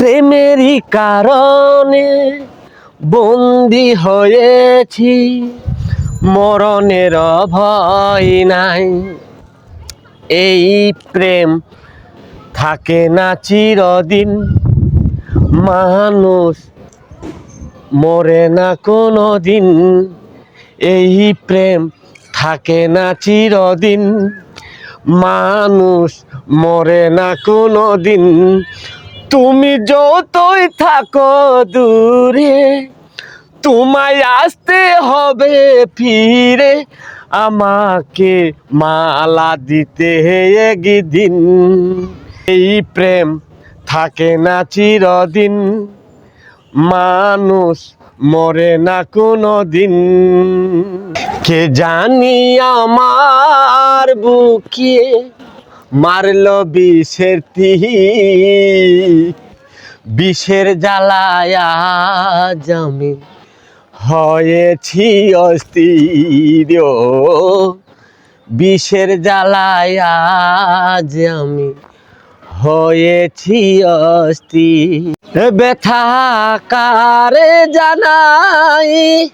প্রেমেরই কারণে বন্দি হয়েছি। মরণের ভয় নাই। এই প্রেম থাকে না চিরদিন। মানুষ মরে না কোনো দিন এই প্রেম থাকে না চিরদিন। মানুষ মরে না কোনো দিন তুমি যতই থাকো দূরে, তোমায় আসতে হবে ফিরে, আমাকে মালা দিতে একদিন। এই প্রেম থাকে না চিরদিন, মানুষ মরে না কোনো দিন কে জানি আমার বুকে মারল বিষের তীর বিষের জ্বালায় আজ আমি হয়েছি অস্থির। বিষের জ্বালায় আজ আমি হয়েছি অস্থির। ব্যথা কারে জানাই?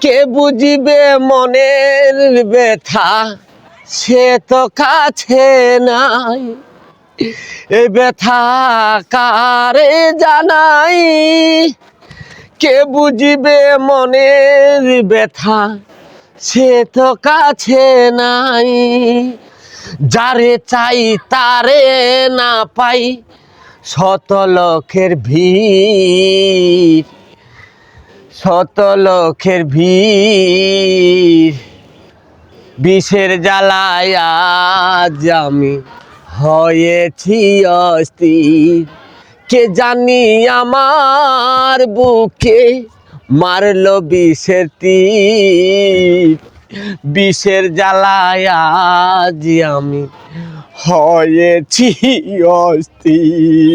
কে বুঝিবে মনের ব্যথা? সে তো কাছে নাই। এ ব্যথা কারে জানাই? কে বুঝিবে মনের ব্যথা? সে তো কাছে নাই। যারে চাই তারে না পাই, শত লক্ষের ভিড়। শত লক্ষের ভিড়। বিষের জ্বালায় আজ আমি হয়েছি অস্থির। কে জানি আমার বুকে মারলো বিষের তীর। বিষের জ্বালায় আমি হয়েছি অস্থির।